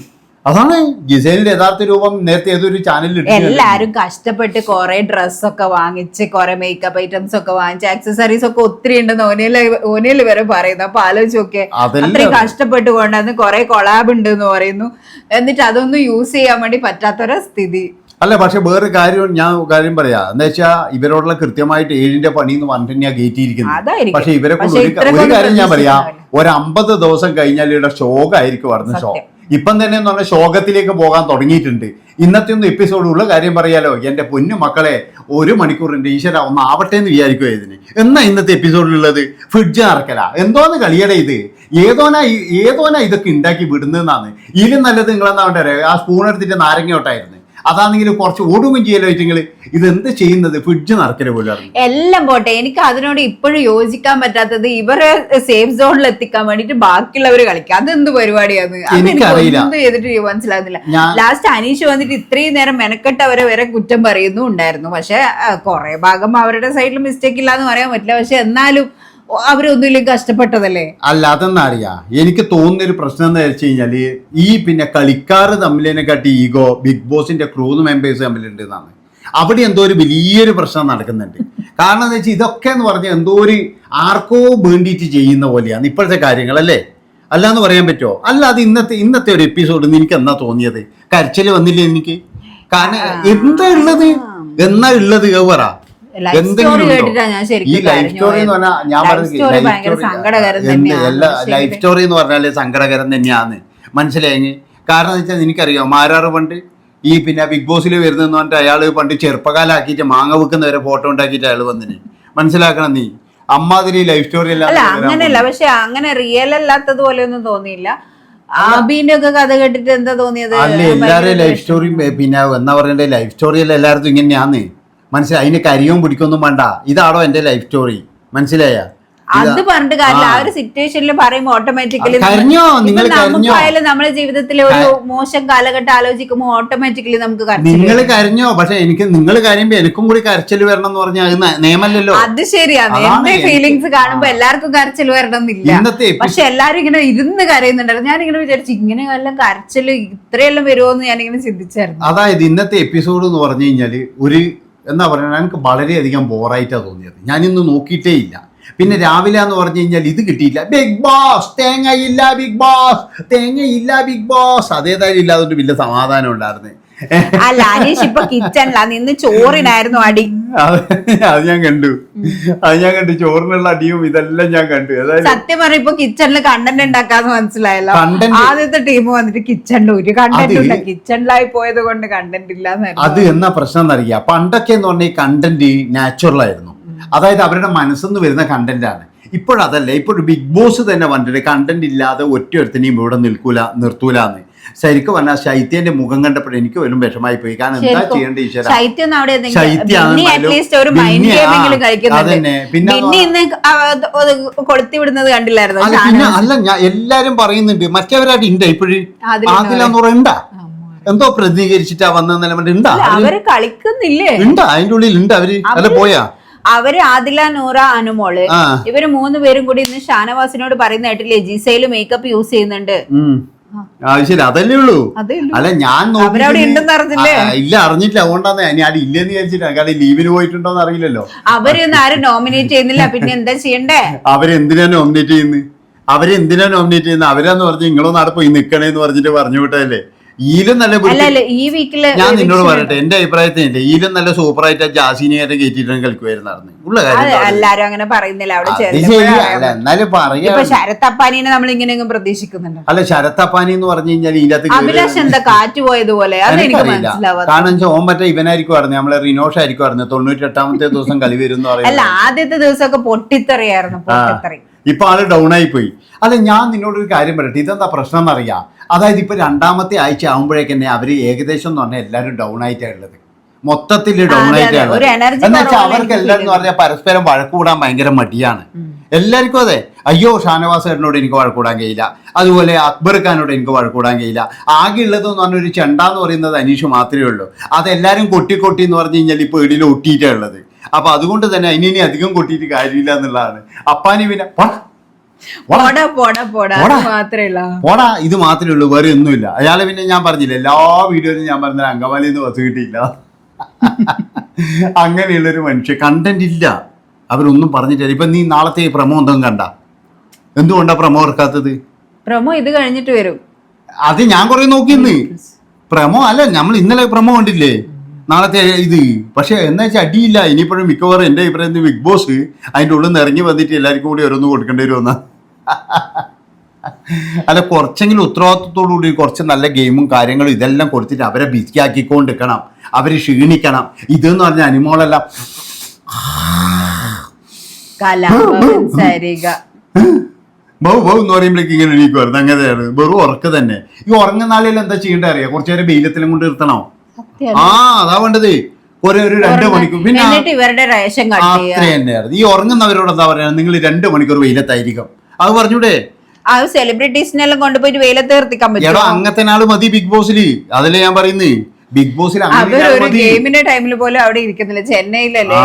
അതാണ് ജിസേലിന്റെ യഥാർത്ഥ രൂപം നേരത്തെ ഏതൊരു ചാനലിൽ എല്ലാരും കഷ്ടപ്പെട്ട് കുറെ ഡ്രസ്സൊക്കെ വാങ്ങിച്ച് കുറെ മേക്കപ്പ് ഐറ്റംസ് ഒക്കെ വാങ്ങിച്ച് ആക്സസറീസ് ഒക്കെ ഒത്തിരി ഉണ്ടെന്ന് ഓനെ ഓനിയൽ വരെ പറയുന്നു അപ്പൊ ആലോചിച്ച് നോക്കിയേ അത്രയും കഷ്ടപ്പെട്ട് കൊണ്ടുവന്ന് കുറെ കൊളാബ് ഉണ്ട് എന്ന് പറയുന്നു. എന്നിട്ട് അതൊന്നും യൂസ് ചെയ്യാൻ വേണ്ടി പറ്റാത്തൊരു സ്ഥിതി. അല്ല പക്ഷെ വേറെ കാര്യം ഞാൻ കാര്യം പറയാ. എന്താ വെച്ചാ ഇവരോടുള്ള കൃത്യമായിട്ട് ഏഴിന്റെ പണി എന്ന് പറഞ്ഞിട്ട് ഞാൻ കയറ്റിയിരിക്കുന്നത് അതായിരിക്കും. പക്ഷെ ഇവരെ ഒരു കാര്യം ഞാൻ പറയാ. ഒരു അമ്പത് ദിവസം കഴിഞ്ഞാൽ ഇവിടെ ശോകമായിരിക്കും പറഞ്ഞ ഷോ സത്യം. ഇപ്പം തന്നെ എന്ന് പറഞ്ഞാൽ ശോകത്തിലേക്ക് പോകാൻ തുടങ്ങിയിട്ടുണ്ട്. ഇന്നത്തെ ഒന്നും എപ്പിസോഡ് ഉള്ള കാര്യം പറയാലോ? എന്റെ പൊന്നു മക്കളെ ഒരു മണിക്കൂറിന്റെ ഈശ്വര ഒന്ന് ആവട്ടെ എന്ന് വിചാരിക്കുക ഇതിന്. എന്നാ ഇന്നത്തെ എപ്പിസോഡിലുള്ളത് ഫ്രിഡ്ജ് നടക്കല എന്തോന്ന് കളിയട ഇത്? ഏതോനാ ഏതോനാ ഇതൊക്കെ ഉണ്ടാക്കി വിടുന്നതെന്നാണ്? ഇതിലും നല്ലത് നിങ്ങളെന്താ വേണ്ടേ? ആ സ്പൂൺ എടുത്തിട്ട് നാരങ്ങയോട്ടായിരുന്നു അതാണെങ്കിൽ കുറച്ച് ഓടുകയും ചെയ്യലോ നിങ്ങൾ ഇത് എന്ത് ചെയ്യുന്നത്? ഫ്രിഡ്ജ് നടക്കൽ പോലും എല്ലാം പോട്ടെ എനിക്ക് അതിനോട് ഇപ്പോഴും യോജിക്കാൻ പറ്റാത്തത് ഇവരെ സേഫ് സോണിൽ എത്തിക്കാൻ വേണ്ടിട്ട് ബാക്കിയുള്ളവർ കളിക്കുക അതെന്ത് പരിപാടിയാണ്? അത് എനിക്ക് എനിക്കറിയില്ല. ഒന്നും ചെയ്തിട്ട് മനസ്സിലാകുന്നില്ല ലാസ്റ്റ് അനീഷ് വന്നിട്ട് ഇത്രയും നേരം മെനക്കെട്ട് അവരെ വരെ കുറ്റം പറയുന്നു ഉണ്ടായിരുന്നു പക്ഷെ കുറെ ഭാഗം അവരുടെ സൈഡിൽ മിസ്റ്റേക്ക് ഇല്ല എന്ന് പറയാൻ പറ്റില്ല. പക്ഷെ എന്നാലും അവരൊന്നുമില്ലെങ്കിൽ കഷ്ടപ്പെട്ടതല്ലേ? അല്ല അതെന്നാ അറിയാ? എനിക്ക് തോന്നുന്ന ഒരു പ്രശ്നം എന്ന് വെച്ച് കഴിഞ്ഞാൽ ഈ പിന്നെ കളിക്കാർ തമ്മിലിനെക്കാട്ടി ഈഗോ ബിഗ് ബോസിന്റെ ക്രൂ മെമ്പേഴ്സ് തമ്മിലുണ്ട് എന്നാണ് അവിടെ എന്തോ ഒരു വലിയൊരു പ്രശ്നം നടക്കുന്നുണ്ട്. കാരണം എന്താ വെച്ചാൽ ഇതൊക്കെ എന്ന് പറഞ്ഞാൽ എന്തോ ഒരു ആർക്കോ വേണ്ടിയിട്ട് ചെയ്യുന്ന പോലെയാണ് ഇപ്പോഴത്തെ കാര്യങ്ങൾ അല്ലേ അല്ലാന്ന് പറയാൻ പറ്റുമോ അല്ല അത് ഇന്നത്തെ ഇന്നത്തെ ഒരു എപ്പിസോഡ് എനിക്ക് എന്നാ തോന്നിയത്? കരച്ചൽ വന്നില്ലേ എനിക്ക് കാരണം എന്താ ഉള്ളത്? എന്നാ ഉള്ളത്? പറ. Life story? കേട്ടിട്ടാ ഞാൻ ഈ ശരിക്കും ലൈഫ് സ്റ്റോറി എന്ന് പറഞ്ഞാൽ ഞാൻ ലൈഫ് പറഞ്ഞത് സ്റ്റോറി ലൈഫ് എന്ന് പറഞ്ഞാൽ സങ്കടകരം തന്നെയാണ്. മനസ്സിലായി? കാരണം എന്ന് വെച്ചാൽ എനിക്കറിയാം മാരാറ് പണ്ട് ഈ പിന്നെ ബിഗ് ബോസിൽ വരുന്നെന്ന് പറഞ്ഞിട്ട് അയാൾ പണ്ട് ചെറുപ്പകാലാക്കിയിട്ട് മാങ്ങ വെക്കുന്നവരെ ഫോട്ടോ ഉണ്ടാക്കിയിട്ട് അയാൾ വന്നിന്. മനസ്സിലാക്കണം നീ. അമ്മാതിരി ലൈഫ് സ്റ്റോറി അല്ല അങ്ങനെയല്ല. പക്ഷെ അങ്ങനെ റിയൽ അല്ലാത്തത് പോലെ ഒന്നും തോന്നിയില്ല. ആബീന്റെ ഒക്കെ കഥ കേട്ടിട്ട് എന്താ തോന്നിയത്? അല്ല എല്ലാവരുടെയും ലൈഫ് സ്റ്റോറി പിന്നെ എന്നാ പറയണ്ടേ ലൈഫ് സ്റ്റോറി അല്ല എല്ലായിടത്തും ഇങ്ങനെയാന്ന് മനസ്സിലായി? അതിന് കരിയും പിടിക്കൊന്നും വേണ്ട. ഇതാണോ എന്റെ ലൈഫ് സ്റ്റോറി മനസ്സിലായ? അത് പറഞ്ഞിട്ട് കാര്യമില്ല. ആ. ഒരു സിറ്റുവേഷനിൽ പറയുമ്പോൾ ഓട്ടോമാറ്റിക്കലി? നമുക്കായാലും നമ്മുടെ ജീവിതത്തിലെ ഒരു മോശം കാലഘട്ടം ആലോചിക്കുമ്പോൾ ഓട്ടോമാറ്റിക്കലി നമുക്ക് നിങ്ങൾ. കരഞ്ഞോ? പക്ഷെ എനിക്ക് നിങ്ങൾ കരയുമ്പോ എനിക്കും കൂടി കരച്ചിൽ വരണം എന്ന് പറഞ്ഞാൽ അത് ന- നിയമല്ലല്ലോ. അത് ശരിയാണ് എന്റെ ഫീലിങ്സ് കാണുമ്പോ എല്ലാവർക്കും കരച്ചിൽ വരണം എന്നില്ല പക്ഷെ എല്ലാരും ഇങ്ങനെ ഇരുന്ന് കരയുന്നുണ്ടായിരുന്നു. ഞാൻ ഇങ്ങനെ വിചാരിച്ചു ഇങ്ങനെ എല്ലാം കരച്ചിൽ ഇത്രയെല്ലാം വരുമോ എന്ന് ഞാൻ ഇങ്ങനെ ചിന്തിച്ചായിരുന്നു. അതായത് ഇന്നത്തെ എപ്പിസോഡ് എന്ന് പറഞ്ഞു കഴിഞ്ഞാൽ ഒരു എന്താ പറയുന്നത്? എനിക്ക് വളരെയധികം ബോറായിട്ടാണ് തോന്നിയത്. ഞാനിന്ന് നോക്കിയിട്ടേ ഇല്ല പിന്നെ രാവിലെ എന്ന് പറഞ്ഞു കഴിഞ്ഞാൽ ഇത് കിട്ടിയില്ല. ബിഗ് ബോസ് തേങ്ങയില്ല ബിഗ് ബോസ് തേങ്ങയില്ല ബിഗ് ബോസ് അതേതായാലും ഇല്ലാതൊരു വലിയ സമാധാനം ഉണ്ടായിരുന്നു. അല്ല അനീഷ് ഇപ്പൊ കിച്ചണിലാ നിന്ന് ചോറിനായിരുന്നു അടി. അത് ഞാൻ കണ്ടു. അത് ഞാൻ കണ്ടു. ചോറിനുള്ള അടിയും ഇതെല്ലാം ഞാൻ കണ്ടു. അതായത് സത്യം പറഞ്ഞ ഇപ്പൊ കിച്ചണിൽ കണ്ടന്റ് ഉണ്ടാക്കാന്ന് മനസ്സിലായല്ലോ. ആദ്യത്തെ ടീം വന്നിട്ട് കിച്ചണിൽ ഒരു കണ്ടന്റ് ഇല്ല. കിച്ചണിലായി പോയത് കൊണ്ട് കണ്ടന്റ് ഇല്ല അത് എന്നാ പ്രശ്നം എന്നറിയാം പണ്ടൊക്കെ എന്ന് പറഞ്ഞാൽ ഈ കണ്ടന്റ് നാച്ചുറൽ ആയിരുന്നു. അതായത് അവരുടെ മനസ്സെന്ന് വരുന്ന കണ്ടന്റ് ആണ്. ഇപ്പോഴതല്ല. ഇപ്പോൾ ബിഗ് ബോസ് തന്നെ പറഞ്ഞിട്ട് കണ്ടന്റ് ഇല്ലാതെ ഒറ്റ ഒരുത്തിനെയും ഇവിടെ നിൽക്കൂല നിർത്തൂലെന്ന്. ശരിക്കും പറഞ്ഞാൽ ശൈത്യന്റെ മുഖം കണ്ടപ്പോൾ എനിക്ക് വരും വിഷമായി പോയി. കാരണം എന്താ. ചെയ്യേണ്ട ഈശ്വര? അതന്നെ. പിന്നെ കൊളുത്തി വിടുന്നത് കണ്ടില്ലായിരുന്നു? അല്ല പിന്നെ അല്ല ഞാൻ എല്ലാരും പറയുന്നുണ്ട് മറ്റവരായിട്ട് ഇണ്ട? ഇപ്പോഴും അതിലെന്നെ അതിലെന്ന് എന്തോ പ്രതികരിച്ചിട്ടാ വന്ന നിലമുണ്ട് ഉണ്ടാ അവർ കളിക്കുന്നില്ലേ? ഉണ്ടാ അതിന്റെ ഉള്ളിൽ ഉണ്ട് അവർ അല്ല പോയാ? അവർ ആദില നൂറ അനുമോൾ ഇവർ മൂന്ന് പേരും കൂടി ഇന്ന് ഷാനവാസിനോട് പറയുന്ന കേട്ടില്ലേ ജിസയിൽ മേക്കപ്പ് യൂസ് ചെയ്യുന്നുണ്ട്. ശരി അതല്ലേ ഉള്ളൂ. അല്ല ഞാൻ അറിഞ്ഞില്ലേ? ഇല്ല അറിഞ്ഞിട്ടില്ല. അതുകൊണ്ടാന്ന് ഞാൻ അവിടെ ഇല്ലെന്ന് വിചാരിച്ചിട്ട് കാരണം ലീവിന് പോയിട്ടുണ്ടോന്ന് അറിയില്ലല്ലോ. അവരൊന്നും ആരും നോമിനേറ്റ് ചെയ്യുന്നില്ല. പിന്നെ എന്താ ചെയ്യണ്ടേ? അവരെന്തിനാ നോമിനേറ്റ് ചെയ്യുന്നത്? അവരെന്തിനാ നോമിനേറ്റ് ചെയ്യുന്നത്? അവരാന്ന് പറഞ്ഞ് നിങ്ങളൊന്നും അവിടെ പോയി നിക്കണേന്ന് പറഞ്ഞിട്ട് പറഞ്ഞു വിട്ടതല്ലേ? ഈലും നല്ല ഞാൻ നിന്നോട് പറയട്ടെ എന്റെ അഭിപ്രായത്തിനില്ല ഈലും നല്ല സൂപ്പറായിട്ട് ആയിട്ട് കയറ്റിയിട്ട് കളിക്കുമായിരുന്നു നടന്ന്. ഉള്ള കാര്യം എല്ലാരും അങ്ങനെ പറയുന്നില്ല. അവിടെ എന്നാലും പറയാ. ഇപ്പൊ ശരത് അപ്പാനിനെ നമ്മൾ ഇങ്ങനെ പ്രതീക്ഷിക്കുന്നുണ്ട്? അല്ല ശരത്തപ്പാനി എന്ന് പറഞ്ഞു കഴിഞ്ഞാൽ ഇതിനകത്ത് അഭിലാഷ് എന്താ കാറ്റ് പോയതുപോലെ അതെനിക്ക് കാരണം വെച്ചാൽ ഓൻ മറ്റേ ഇവനായിരിക്കും പറഞ്ഞു നമ്മളെ റിനോഷ് ആയിരിക്കും പറഞ്ഞു തൊണ്ണൂറ്റി എട്ടാമത്തെ ദിവസം കളി വരും അല്ല ആദ്യത്തെ ദിവസമൊക്കെ പൊട്ടിത്തെറിയായിരുന്നു പൊട്ടിത്തെറി. ഇപ്പൊ ആൾ ഡൗൺ ആയി പോയി അല്ല ഞാൻ നിന്നോടൊരു കാര്യം പറയട്ടെ. ഇതെന്താ പ്രശ്നം എന്നറിയാം? അതായത് ഇപ്പൊ രണ്ടാമത്തെ ആഴ്ച ആകുമ്പോഴേക്ക് തന്നെ അവർ ഏകദേശം എന്ന് പറഞ്ഞാൽ എല്ലാവരും ഡൗൺ ആയിട്ടാണ് ഉള്ളത്. മൊത്തത്തിൽ ഡൗൺ ആയിട്ടാണ് എന്നുവെച്ചാൽ അവർക്ക് എല്ലാവരും എന്ന് പറഞ്ഞാൽ പരസ്പരം വഴക്കൂടാൻ ഭയങ്കര മടിയാണ്. എല്ലാവർക്കും അതെ. അയ്യോ ഷാനവാസ് ചേട്ടനോട് എനിക്ക് വഴക്കൂടാൻ കഴിയില്ല. അതുപോലെ അക്ബർ ഖാനോട് എനിക്ക് വഴക്കൂടാൻ കഴിയില്ല. ആകെ ഉള്ളതെന്ന് പറഞ്ഞ ഒരു ചെണ്ട എന്ന് പറയുന്നത് അനീഷ് മാത്രമേ ഉള്ളൂ. അതെല്ലാവരും കൊട്ടി കൊട്ടി എന്ന് പറഞ്ഞു കഴിഞ്ഞാൽ ഇപ്പൊ ഇടിയിൽ ഒട്ടിയിട്ടാണ് ഉള്ളത്. അപ്പൊ അതുകൊണ്ട് തന്നെ ഇനി ഇനി അധികം കൊട്ടിയിട്ട് കാര്യമില്ല എന്നുള്ളതാണ്. അപ്പാനി പിന്നെ "പോടാ, ഇത് മാത്രമേ ഉള്ളൂ വേറെ ഒന്നുമില്ല. അയാളെ പിന്നെ ഞാൻ പറഞ്ഞില്ല എല്ലാ വീഡിയോയിലും ഞാൻ പറഞ്ഞ അങ്കമാലിയിൽ നിന്ന് ബസ് കിട്ടിയില്ല. അങ്ങനെയുള്ളൊരു മനുഷ്യ കണ്ടന്റ് ഇല്ല. അവരൊന്നും പറഞ്ഞിട്ടില്ല. ഇപ്പൊ നീ നാളത്തെ പ്രമോ എന്തും കണ്ട? എന്തുകൊണ്ടാ പ്രമോ ഇറക്കാത്തത് പ്രമോ ഇത് കഴിഞ്ഞിട്ട് വരും. അത് ഞാൻ കുറെ നോക്കിന്ന് പ്രമോ അല്ല നമ്മൾ ഇന്നലെ പ്രമോ കണ്ടില്ലേ? നാളത്തെ ഇത്. പക്ഷെ എന്നാ വെച്ചാൽ അടിയില്ല. ഇനിയിപ്പോഴും മിക്കവാറും എന്റെ അഭിപ്രായത്തിൽ ബിഗ് ബോസ് അതിന്റെ ഉള്ളിൽ നിന്ന് ഇറങ്ങി വന്നിട്ട് എല്ലാവർക്കും കൂടി ഓരോന്ന് കൊടുക്കേണ്ടി വരുമെന്ന. അല്ല കുറച്ചെങ്കിലും ഉത്തരവാദിത്വത്തോടു കൂടി കുറച്ച് നല്ല ഗെയിമും കാര്യങ്ങളും ഇതെല്ലാം കൊടുത്തിട്ട് അവരെ ബിസിയാക്കിക്കൊണ്ടിരിക്കണം. അവർ ക്ഷീണിക്കണം. ഇതെന്ന് പറഞ്ഞ അനിമോളല്ല. ബഹു ബഹു എന്ന് പറയുമ്പോഴേക്ക് ഇങ്ങനെ എണീക്കുമായിരുന്നു വെറും ഉറക്ക് തന്നെ. ഈ ഉറങ്ങുന്ന ആളിൽ എന്താ ചെയ്യേണ്ട അറിയാം? കുറച്ചു നേരം വെയിലത്തിലും കൊണ്ട് നിർത്തണോ. ആ അതാ വേണ്ടത്. ഒരു ഒരു രണ്ട് മണിക്കൂർ. പിന്നെ എന്നിട്ട് ഇവരുടെ റേഷൻ അത്ര തന്നെയായിരുന്നു ഈ ഉറങ്ങുന്നവരോട് എന്താ പറയാ? നിങ്ങൾ രണ്ട് മണിക്കൂർ വെയിലത്തായിരിക്കും. അത് പറഞ്ഞൂടെ? ആ സെലിബ്രിറ്റീസിനെല്ലാം കൊണ്ടുപോയിട്ട് വെയിലത്ത് നിർത്തിക്കാൻ പറ്റും അങ്ങനത്തെ ആൾ മതി ബിഗ് ബോസിൽ. അതല്ലേ ഞാൻ പറയുന്നത് ബിഗ് ബോസിൽ ഒരു ഗെയിമിന്റെ ടൈമിൽ പോലും അവിടെ ഇരിക്കുന്നില്ല. ചെന്നൈയിലല്ലേ?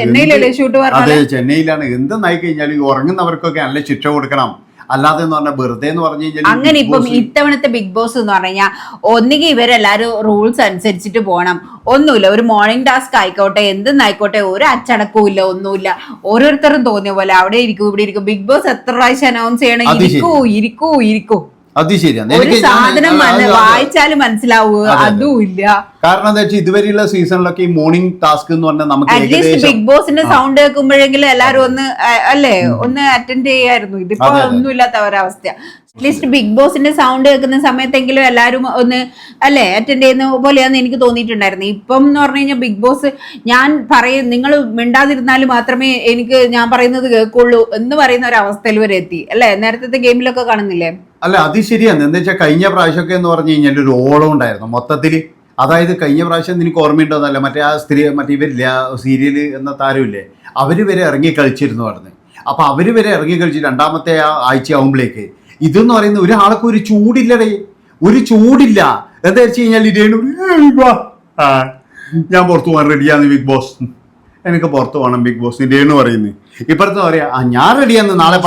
ചെന്നൈയിലല്ലേ ഷൂട്ട് അതെ ചെന്നൈയിലാണ്. എന്തെന്നായി കഴിഞ്ഞാൽ ഉറങ്ങുന്നവർക്കൊക്കെ നല്ല ശിക്ഷ കൊടുക്കണം. അല്ലാതെ എന്ന് പറഞ്ഞാൽ വെറുതെ എന്ന് പറഞ്ഞു കഴിഞ്ഞാൽ അങ്ങനെ ഇപ്പം ഇത്തവണത്തെ ബിഗ് ബോസ് എന്ന് പറഞ്ഞു കഴിഞ്ഞാൽ ഒന്നുകിൽ ഇവരെല്ലാരും റൂൾസ് അനുസരിച്ചിട്ട് പോകണം ഒന്നുമില്ല ഒരു മോർണിംഗ് ടാസ്ക് ആയിക്കോട്ടെ എന്തെന്നായിക്കോട്ടെ ഒരു അച്ചടക്കവും ഇല്ല ഒന്നുമില്ല. ഓരോരുത്തരും തോന്നിയ പോലെ അവിടെ ഇരിക്കും ഇവിടെ ഇരിക്കും. ബിഗ് ബോസ് എത്ര പ്രാവശ്യം അനൗൺസ് ചെയ്യണം. ഇരിക്കൂ ഇരിക്കൂ ഇരിക്കൂ. അത് ശരിയാണ് ഒരു എനിക്ക് സാധനം വായിച്ചാലും മനസ്സിലാവൂ. അതെ, ഇല്ല. കാരണം എന്താ വെച്ചാൽ ഇതുവരെയുള്ള സീസണിലൊക്കെ ഈ മോർണിംഗ് ടാസ്ക് എന്ന് പറഞ്ഞാൽ നമുക്ക് ബിഗ് ബോസിന്റെ സൗണ്ട് കേൾക്കുമ്പോഴെങ്കിലും എല്ലാരും ഒന്ന് അല്ലേ ഒന്ന് അറ്റൻഡ് ചെയ്യായിരുന്നു. ഇതിപ്പോ. ഒന്നുമില്ലാത്ത ഒരവസ്ഥ അറ്റ്ലീസ്റ്റ് ബിഗ് ബോസിന്റെ സൗണ്ട് കേൾക്കുന്ന സമയത്തെങ്കിലും എല്ലാരും ഒന്ന് അല്ലേ അറ്റൻഡ് ചെയ്യുന്ന പോലെയാന്ന് എനിക്ക് തോന്നിയിട്ടുണ്ടായിരുന്നു. ഇപ്പം എന്ന് പറഞ്ഞു കഴിഞ്ഞാൽ ബിഗ് ബോസ് ഞാൻ പറയും നിങ്ങൾ മിണ്ടാതിരുന്നാൽ മാത്രമേ എനിക്ക് ഞാൻ പറയുന്നത് കേൾക്കുള്ളൂ എന്ന് പറയുന്ന ഒരു അവസ്ഥയിൽ വരെ എത്തി. അല്ലേ നേരത്തെ ഗെയിമിലൊക്കെ കാണുന്നില്ലേ? അല്ല അത് ശരിയാണ് എന്താ വെച്ചാൽ കഴിഞ്ഞ പ്രാവശ്യമൊക്കെ എന്ന് പറഞ്ഞു കഴിഞ്ഞാൽ ഒരു ഓളം ഉണ്ടായിരുന്നു. മൊത്തത്തിൽ അതായത് കഴിഞ്ഞ പ്രാവശ്യം നിനക്ക് ഓർമ്മയുണ്ടോന്നല്ല മറ്റേ ആ സ്ത്രീ മറ്റേ ഇവരില്ല സീരിയൽ എന്ന താരമില്ലേ അവർ വരെ ഇറങ്ങി കളിച്ചിരുന്നു പറഞ്ഞ് അപ്പോൾ അവർ വരെ ഇറങ്ങി കളിച്ച് രണ്ടാമത്തെ ആ ആഴ്ച ആവുമ്പോഴേക്ക് ഇതെന്ന് പറയുന്ന ഒരാൾക്ക് ഒരു ചൂടില്ലടേ. ഒരു ചൂടില്ല. എന്താ വെച്ച് കഴിഞ്ഞാൽ ഇതേ "ഏയ് ഞാൻ പുറത്തു പോകാൻ റെഡിയാണ് ബിഗ് ബോസ്. എനിക്ക് പുറത്തു പോകണം ബിഗ് ബോസ്. എന്ന് പറയുന്നത് ഇപ്പുറത്ത് പറയാ ആ ഞാൻ റെഡിയാന്ന് നാളെ.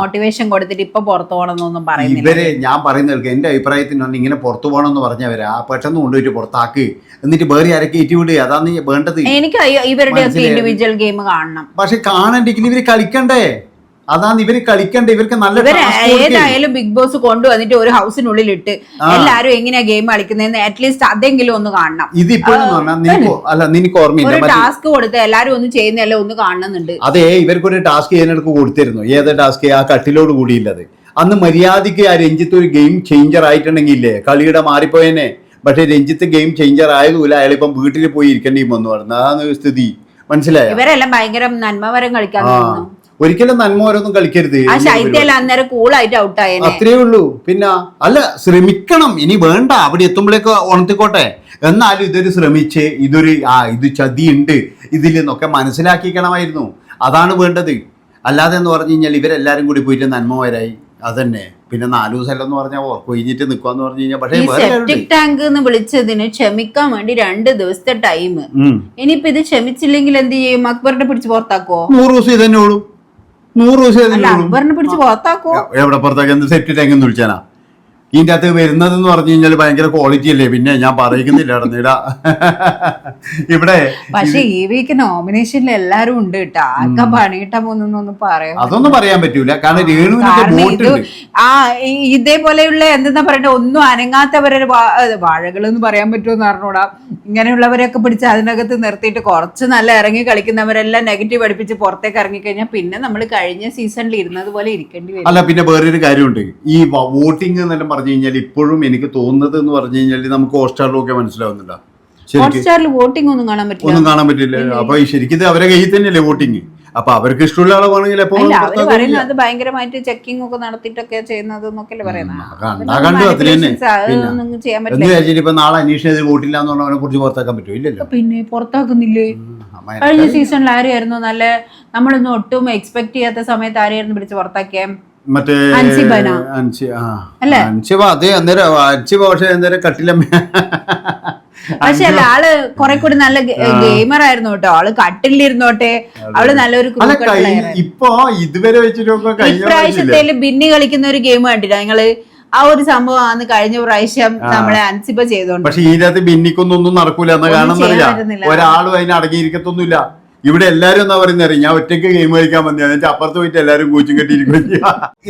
മോട്ടിവേഷൻ കൊടുത്തിട്ട് ഇപ്പൊ പുറത്തു പോകണമെന്നൊന്നും പറയുന്നില്ല. ഇവരെ ഞാൻ പറയുന്ന കേൾക്ക് എന്റെ അഭിപ്രായത്തിനാണ് ഇങ്ങനെ പുറത്തു പോകണം എന്ന് പറഞ്ഞവരാ ആ പെട്ടെന്ന് കൊണ്ടുപോയിട്ട് പുറത്താക്ക്. എന്നിട്ട് വേറെ ആരൊക്കെ ഏറ്റുവിടുക അതാണ് വേണ്ടത്. എനിക്ക് ഇവരുടെ ഇൻഡിവിജ്വൽ ഗെയിം കാണണം. പക്ഷെ കാണണ്ടെങ്കിൽ ഇവർ കളിക്കണ്ടേ? അതാണ് ഇവർ കളിക്കേണ്ട ഇവർക്ക് നല്ല ഏതായാലും ബിഗ് ബോസ് കൊണ്ടുവന്നിട്ട് ഒരു ഹൗസിനുള്ളിൽ ഇട്ട്. എല്ലാരും എങ്ങനെയാ ഗെയിം കളിക്കുന്നതെന്ന് അറ്റ്ലീസ്റ്റ് അതെങ്കിലും ഒന്ന് കാണണം. ഇതിപ്പോഴും അല്ല നിനക്ക് ഓർമ്മയില്ല ടാസ്ക് കൊടുത്ത് എല്ലാരും ഒന്ന് ചെയ്യുന്നതല്ല ഒന്ന് കാണുന്നുണ്ട് അതെ ഇവർക്ക് ഒരു ടാസ്ക് ചെയ്യാനെടുക്ക് കൊടുത്തിരുന്നു. ഏത് ടാസ്ക് ആ കട്ടിലോട് കൂടിയില്ലത്. അന്ന് മര്യാദയ്ക്ക് ആ രഞ്ജിത്ത് ഒരു ഗെയിം ചേഞ്ചർ ആയിട്ടുണ്ടെങ്കിൽ ഇല്ലേ കളിയുടെ മാറിപ്പോയനെ. പക്ഷെ രഞ്ജിത്ത് ഗെയിം ചേഞ്ചർ ആയതുമില്ല അയാളിപ്പം വീട്ടിൽ പോയി ഇരിക്കേണ്ടി വന്നു. പറഞ്ഞു അതാണ് സ്ഥിതി. മനസ്സിലായോ? ഇവരെല്ലാം ഭയങ്കര നന്മവരം കളിക്കാൻ ഒരിക്കലും നന്മ ഓരോന്നും കളിക്കരുത് അന്നേരം കൂളായിട്ട് ഔട്ടായേനെ അത്രേ ഉള്ളൂ. പിന്നെ അല്ല ശ്രമിക്കണം. ഇനി വേണ്ട. അവിടെ എത്തുമ്പോഴേക്ക് ഉണർത്തിക്കോട്ടെ. എന്നാലും ഇതൊരു ശ്രമിച്ച് ഇതൊരു ആ ഇത് ചതി ഉണ്ട് ഇതിൽ നിന്നൊക്കെ മനസ്സിലാക്കിക്കണമായിരുന്നു. അതാണ് വേണ്ടത്. അല്ലാതെ എന്ന് പറഞ്ഞു കഴിഞ്ഞാൽ ഇവരെല്ലാരും കൂടി പോയിട്ട് നന്മമാരായി. അതന്നെ. പിന്നെ നാലു ദിവസം എന്ന് പറഞ്ഞാൽ കൊഴിഞ്ഞിട്ട് നിൽക്കാന്ന് പറഞ്ഞു കഴിഞ്ഞാൽ പക്ഷേ സെപ്റ്റിക് ടാങ്ക് എന്ന് വിളിച്ചതിന് ക്ഷമിക്കാൻ വേണ്ടി രണ്ട് ദിവസത്തെ ടൈം. ഇനിയിപ്പോ ഇത് ക്ഷമിച്ചില്ലെങ്കിൽ എന്ത് ചെയ്യും? അക്ബറിനെ പിടിച്ച് പുറത്താക്കോ നൂറ് ദിവസം ഇതന്നെ ഉള്ളൂ. നൂറ് ദിവസം എവിടെ പുറത്താക്കി? എന്ത് സെറ്റ് ടാങ്കെന്ന് വിളിച്ചാനാ? ഇതിന്റെ അകത്ത് വരുന്നത് എന്ന് പറഞ്ഞു കഴിഞ്ഞാൽ ഭയങ്കര ക്വാളിറ്റി അല്ലേ? പിന്നെ ഞാൻ പറയുന്നില്ല ഇടന്നിടാ ഇവിടെ പക്ഷെ ഈ വീക്ക് നോമിനേഷനിൽ എല്ലാരും ഉണ്ട് കേട്ടോ. ആർക്കാ പണിയിട്ടാ പോകുന്നൊന്നും പറയാം അതൊന്നും പറയാൻ പറ്റൂല. കാരണം രേണുവിനൊക്കെ ആ ഇതേപോലെയുള്ള എന്തെന്നാ പറയട്ടെ ഒന്നും അനങ്ങാത്തവരെ വാഴകൾ എന്ന് പറയാൻ പറ്റുമെന്ന് അറിഞ്ഞൂടാ. ഇങ്ങനെയുള്ളവരെയൊക്കെ പിടിച്ച് അതിനകത്ത് നിർത്തിയിട്ട് കുറച്ച് നല്ല ഇറങ്ങി കളിക്കുന്നവരെല്ലാം നെഗറ്റീവ് അടിപ്പിച്ച് പുറത്തേക്ക് ഇറങ്ങിക്കഴിഞ്ഞാൽ പിന്നെ നമ്മൾ കഴിഞ്ഞ സീസണിൽ ഇരുന്നത് പോലെ ഇരിക്കേണ്ടി വരും. അല്ല പിന്നെ വേറൊരു കാര്യമുണ്ട്. ഈ വോട്ടിംഗ് എന്നെല്ലാം പറഞ്ഞു കഴിഞ്ഞാൽ ഇപ്പോഴും എനിക്ക് തോന്നുന്നത് എന്ന് പറഞ്ഞു കഴിഞ്ഞാൽ നമുക്ക് ഹോട്ട്സ്റ്റാറിലൊക്കെ മനസ്സിലാവുന്നില്ല ഹോട്ട്സ്റ്റാറിൽ വോട്ടിംഗ് ഒന്നും കാണാൻ പറ്റില്ല. ഒന്നും കാണാൻ പറ്റില്ല. അപ്പൊ ശരിക്കും അവരെ കയ്യിൽ തന്നെയല്ലേ വോട്ടിംഗ്? അപ്പൊ അവർക്ക് ഇഷ്ടമുള്ള ആളാണെങ്കിൽ പറയുന്നത് അത് ഭയങ്കരമായിട്ട് ചെക്കിംഗ് ഒക്കെ നടത്തിയിട്ടൊക്കെ ചെയ്യുന്നത് ഇപ്പൊ നാളെ അന്വേഷണം വോട്ടില്ല എന്ന് പറഞ്ഞാൽ അവനെ കുറിച്ച് പുറത്താക്കാൻ പറ്റുമോ? ഇല്ലല്ലോ. പിന്നെ പുറത്താക്കുന്നില്ലേ? കഴിഞ്ഞ സീസണിൽ ആരെയായിരുന്നു നല്ല നമ്മളൊന്നും ഒട്ടും എക്സ്പെക്ട് ചെയ്യാത്ത സമയത്ത് ആരെയായിരുന്നു പിടിച്ച് പുറത്താക്കിയ? മറ്റേ. അൻസി ആ? അൻസിബ അതെ അന്നേരം അൻസിബ പക്ഷെ അന്നേരം കട്ടിലമ്മ. പക്ഷെ അല്ല ആൾ കുറെ കൂടി നല്ല ഗെയിമർ ആയിരുന്നു കേട്ടോ. ആൾ കട്ടിലിരുന്നോട്ടെ അവൾ നല്ലൊരു ഇപ്പൊ ഇതുവരെ? ഇപ്രാവശ്യത്തേൽ ബിന്നി കളിക്കുന്ന ഒരു ഗെയിം കണ്ടില്ല. നിങ്ങൾ ആ ഒരു സംഭവമാണ് കഴിഞ്ഞ പ്രാവശ്യം നമ്മളെ അൻസിബ ചെയ്തോണ്ട്. പക്ഷെ ഇതിനകത്ത് ഭിന്നിക്കൊന്നും ഒന്നും നടക്കൂല എന്ന കാരണം. ഒരാളും അതിന് അടങ്ങിയിരിക്കത്തൊന്നുമില്ല. ഇവിടെ എല്ലാരും എന്താ പറയുന്നത് ഞാൻ ഒറ്റയ്ക്ക് ഗെയിം കളിക്കാൻ വന്നത്. എന്നിട്ട് അപ്പുറത്ത് പോയിട്ട് എല്ലാരും കൂച്ചും കെട്ടിയിരിക്കും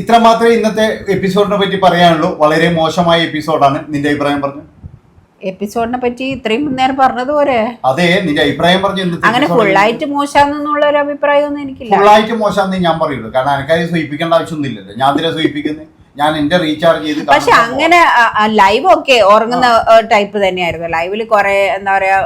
ഇത്ര മാത്രമേ ഇന്നത്തെ എപ്പിസോഡിനെ പറ്റി പറയാനുള്ളൂ. വളരെ മോശമായ എപ്പിസോഡാണ് നിന്റെ അഭിപ്രായം പറഞ്ഞു? എപ്പിസോഡിനെ പറ്റി ഇത്രയും നേരം പറഞ്ഞത് പോരെ അതെ നിന്റെ അഭിപ്രായം പറഞ്ഞു ഇന്നത്തെ അങ്ങനെ. ഫുള്ളായിട്ട് മോശാന്നുള്ള ഒരു അഭിപ്രായം ഒന്നും എനിക്കില്ല. ഫുള്ളായിട്ട് മോശമാണെന്ന് ഞാൻ പറയുള്ളൂ. കാരണം എനിക്കത് സൂചിപ്പിക്കേണ്ട ആവശ്യമൊന്നുമില്ലല്ലോ. ഞാൻ അതിനെ സൂചിപ്പിക്കുന്നത് ഞാൻ എന്റെ റീചാർജ് ചെയ്ത് പക്ഷെ അങ്ങനെ ലൈവ് ഒക്കെ ഉറങ്ങുന്ന ടൈപ്പ് തന്നെയായിരുന്നു. ലൈവിൽ കുറെ എന്താ പറയാ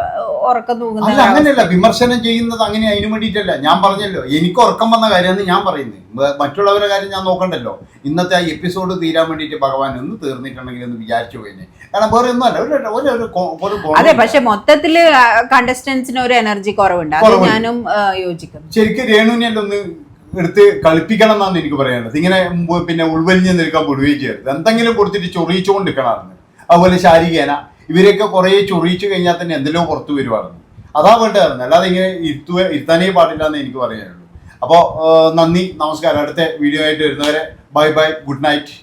ഉറക്കം തൂങ്ങുന്നത് തൂങ്ങുന്ന അങ്ങനെയല്ല വിമർശനം ചെയ്യുന്നത് അങ്ങനെ അതിനു വേണ്ടിയിട്ടല്ല. ഞാൻ പറഞ്ഞല്ലോ എനിക്ക് ഉറക്കം വന്ന കാര്യമെന്ന് ഞാൻ പറയുന്നത് മറ്റുള്ളവരുടെ കാര്യം ഞാൻ നോക്കണ്ടല്ലോ. ഇന്നത്തെ ആ എപ്പിസോഡ് തീരാൻ വേണ്ടിയിട്ട് ഭഗവാൻ ഒന്ന് തീർന്നിട്ടുണ്ടെങ്കിൽ എന്ന് വിചാരിച്ചു പോയിനെ. കാരണം വേറെ ഒന്നുമല്ല. അതെ പക്ഷെ മൊത്തത്തിൽ കണ്ടസ്റ്റന്റ്സിന് ഒരു എനർജി കുറവുണ്ട്. അത് ഞാനും യോജിക്കും യോജിക്കുന്നു. ശരിക്കും രേണുവിനെ ഒന്ന് എടുത്ത് കളിപ്പിക്കണം എന്നാണ് എനിക്ക് പറയാനുള്ളത്. ഇങ്ങനെ പിന്നെ ഉൾവലിഞ്ഞ് നിൽക്കാൻ പൊടുകയും ചെയ്യരുത്. എന്തെങ്കിലും കൊടുത്തിട്ട് ചൊറിയിച്ചുകൊണ്ട് നിൽക്കണമെന്ന് അതുപോലെ ശാരീരികേന ഇവരെയൊക്കെ കുറേ ചൊറിയിച്ചു കഴിഞ്ഞാൽ തന്നെ എന്തെല്ലോ പുറത്തു വരുവായിരുന്നു. അതാ വേണ്ടതായിരുന്നു അല്ലാതെ ഇങ്ങനെ ഇരുത്തുക ഇരുത്താനേ പാടില്ല എന്ന് എനിക്ക് പറയാനുള്ളൂ അപ്പോൾ നന്ദി നമസ്കാരം. അടുത്ത വീഡിയോ ആയിട്ട് വരുന്നവരെ ബൈ ബൈ ഗുഡ് നൈറ്റ്.